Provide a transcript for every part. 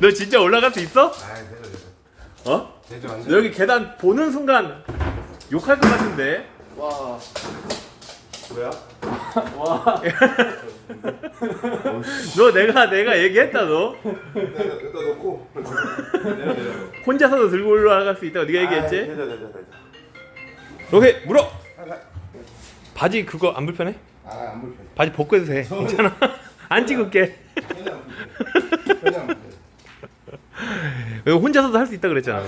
너 진짜 올라갈 수 있어? 아 되죠 되죠. 어? 되죠 완전. 너 여기 계단 보는 순간 욕할 것 같은데. 와. 뭐야? 와. 너 내가 내가 얘기했다 너. 여기다 여기다 놓고. 내려 내려. 혼자서도 들고 올라갈 수 있다고 네가 아, 얘기했지? 되죠 되죠 되죠. 오케이 물어. 바지 그거 안 불편해? 아안 불편. 바지 벗고 해도 돼. 괜찮아. 안 찍을게. 안. 이거 혼자서도 할 수 있다 그랬잖아.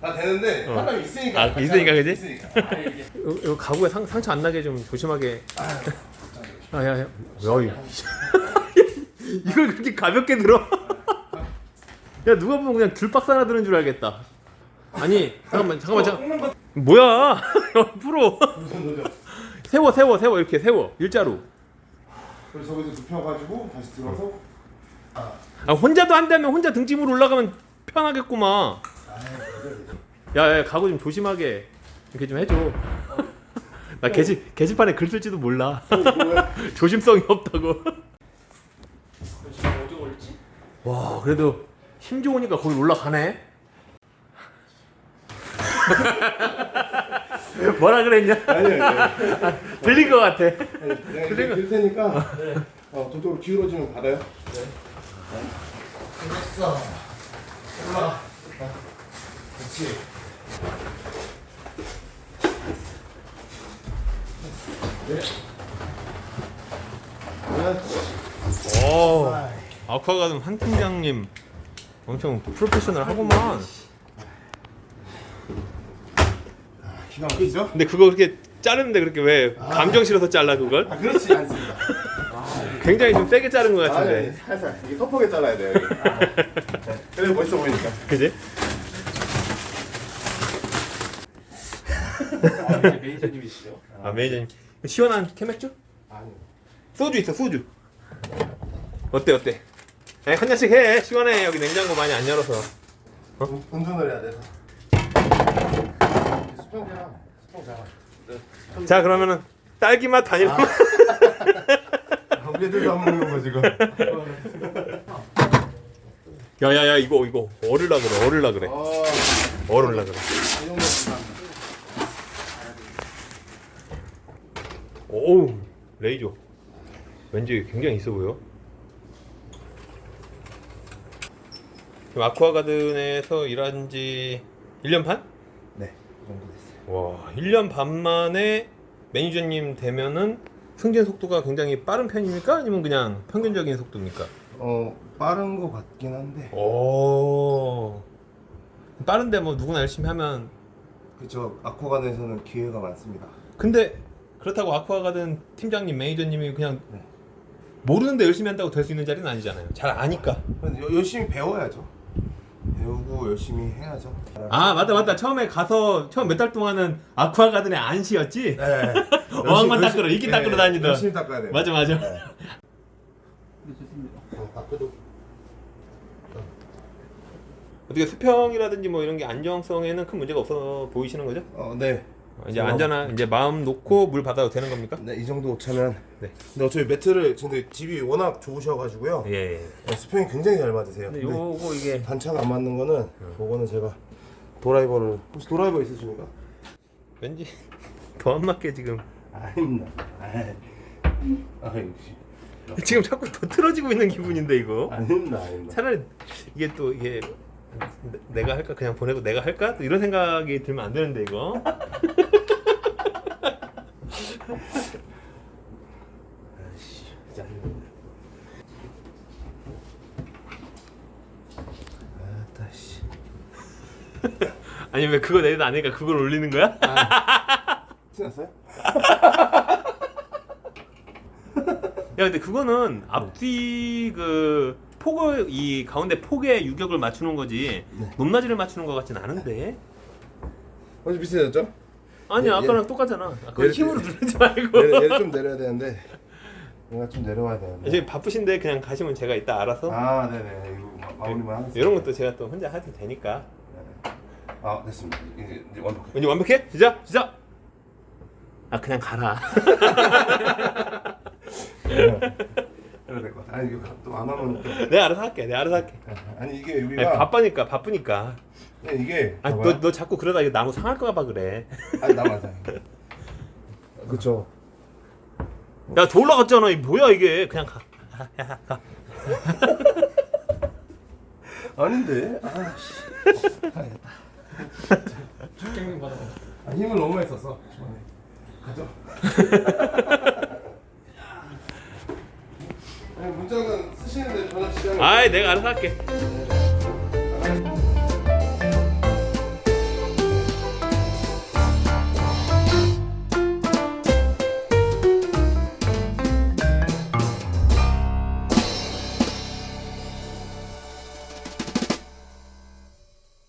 다 되는데 사람이 있으니까. 아, 있으니까, 그지? 있으니까. 이거, 이거 가구에 상, 상처 안 나게 좀 조심하게. 아, 야, 야, 야, 이- 이걸 그렇게 가볍게 들어? 야, 누가 보면 그냥 귤박스 하나 드는 줄 알겠다. 아니, 잠깐만, 잠깐만, 잠깐. 뭐야? 옆으로. 세워, 세워, 세워 이렇게 세워 일자로. 그래서 거기서 눕혀가지고 다시 들어서. 아, 혼자도 한다면 혼자 등짐으로 올라가면 편하겠구만. 야, 야, 가구 좀 조심하게 이렇게 좀 해줘. 나 게시 게시판에 글 쓸지도 몰라. 조심성이 없다고. 지금 어디 올지? 와, 그래도 힘 좋으니까 거기 올라가네. 뭐라 그랬냐? 아니 아니. 들린 것 같아. 내가 이제 들 테니까. 어 저쪽으로 기울어지면 받아요. 네. 됐어. 올라. 그렇지. 네. 그렇지. 오, 아쿠아가든 한 팀장님 엄청 프로페셔널 하구만. 기가 막히죠? 근데 그거 그렇게 자르는데 그렇게 왜 감정 실어서 잘라 그걸? 아 그렇지 않습니다. 굉장히 좀 세게 자른 것 아니, 아니 같은데. 살살 이게 섭하게 잘라야 돼요. 여기. 네. 그래 멋있어 보이니까. 그지? 아, 이제 매니저님이시죠? 아 매니저님 시원한 캐맥주? 아니. 소주 있어 소주. 어때 어때? 에, 한 잔씩 해 시원해 여기 냉장고 많이 안 열어서. 운- 운전을 해야 돼서. 수평이야. 수평 잘. 자 그러면은 딸기 맛 바닐라 맛. 우리들도 안 먹는 거 지금. 야야야 이거 이거 얼을라 그래 얼을라 그래 어, 얼을라 그래. 이 정도 감사합니다. 오우 레이저. 왠지 굉장히 있어 보여. 지금 아쿠아가든에서 일한 지 1년 반? 네, 이 정도 됐어요. 와, 1년 반 만에 매니저님 되면은 승진 속도가 굉장히 빠른 편입니까? 아니면 그냥 평균적인 속도입니까? 어, 빠른 거 같긴 한데. 오. 빠른데 뭐 누구나 열심히 하면 그쵸. 아쿠아관에서는 기회가 많습니다. 근데 그렇다고 아쿠아가든 팀장님, 매니저님이 그냥 네. 모르는데 열심히 한다고 될 수 있는 자리는 아니잖아요. 잘 아니까. 여- 열심히 배워야죠. 배우고 열심히 해야죠. 아, 맞다 맞다. 처음에 가서 처음 몇 달 동안은 아쿠아 가든의 안시였지? 네. 어항만 닦으러, 이끼 닦으러 다니던. 열심히 닦아야 돼요. 맞아 맞아. 네, 좋습니다. 어, 닦아도. 어떻게 수평이라든지 뭐 이런 게 안정성에는 큰 문제가 없어 보이시는 거죠? 어, 네. 이제 안전한 이제 마음 놓고 물 받아도 되는 겁니까? 네, 이 정도 차면. 네. 근데 어차피 매트를 근데 집이 워낙 좋으셔가지고요. 예. 예. 네, 수평이 굉장히 잘 맞으세요. 근데 근데 요거 이게 단차가 안 맞는 거는 그거는 제가 도라이버를 혹시 도라이버 있으십니까? 왠지 더 안 맞게 지금 아닙니다. 아, 역시. 지금 자꾸 더 틀어지고 있는 기분인데 이거. 아닙니다, 아닙니다. 차라리 이게 또 이게 내- 내가 할까 그냥 보내고 내가 할까 또 이런 생각이 들면 안 되는데 이거. 아따 씨. 아니 왜 그거 내도 아니까 그걸 올리는 거야? 티났어요? 야 근데 그거는 앞뒤 그 폭을 이 가운데 폭의 유격을 맞추는 거지 네. 높낮이를 맞추는 것 같진 않은데 어제 비슷해졌죠? 아니 얘- 아까랑 똑같잖아 아까 얘를- 힘으로 누르지 말고 얘를, 얘를 좀 내려야 되는데 얘가 좀 내려와야 되는데. 지금 바쁘신데 그냥 가시면 제가 이따 알아서 아, 네네. 이거 마- 마무리만 하겠습니다. 이런 것도 제가 또 혼자 해도 되니까 네네. 아, 됐습니다. 이제, 이제 완벽해. 왠지 완벽해? 시작 시작 아 그냥 가라 해야 될것 같아. 아니 이거 또 안 하면 또 내가 알아서 할게. 내가 알아서 할게. 아니 이게 아니, 여기가 바쁘니까 바쁘니까. 아니, 이게 아니 봐봐요. 너, 너 자꾸 그러다 이거 나무 상할까 봐 그래. 아니 나 맞아. 그쵸. 야 더 올라갔잖아. 이 뭐야 이게? 그냥 가. 아닌데. 아, 축객님 받아. 아, 힘을 너무 많이 썼어. 주머니에. 가죠. 아니 문장은 쓰시는데 전혀 지장이 아이 내가 알아서 할게. 없어요.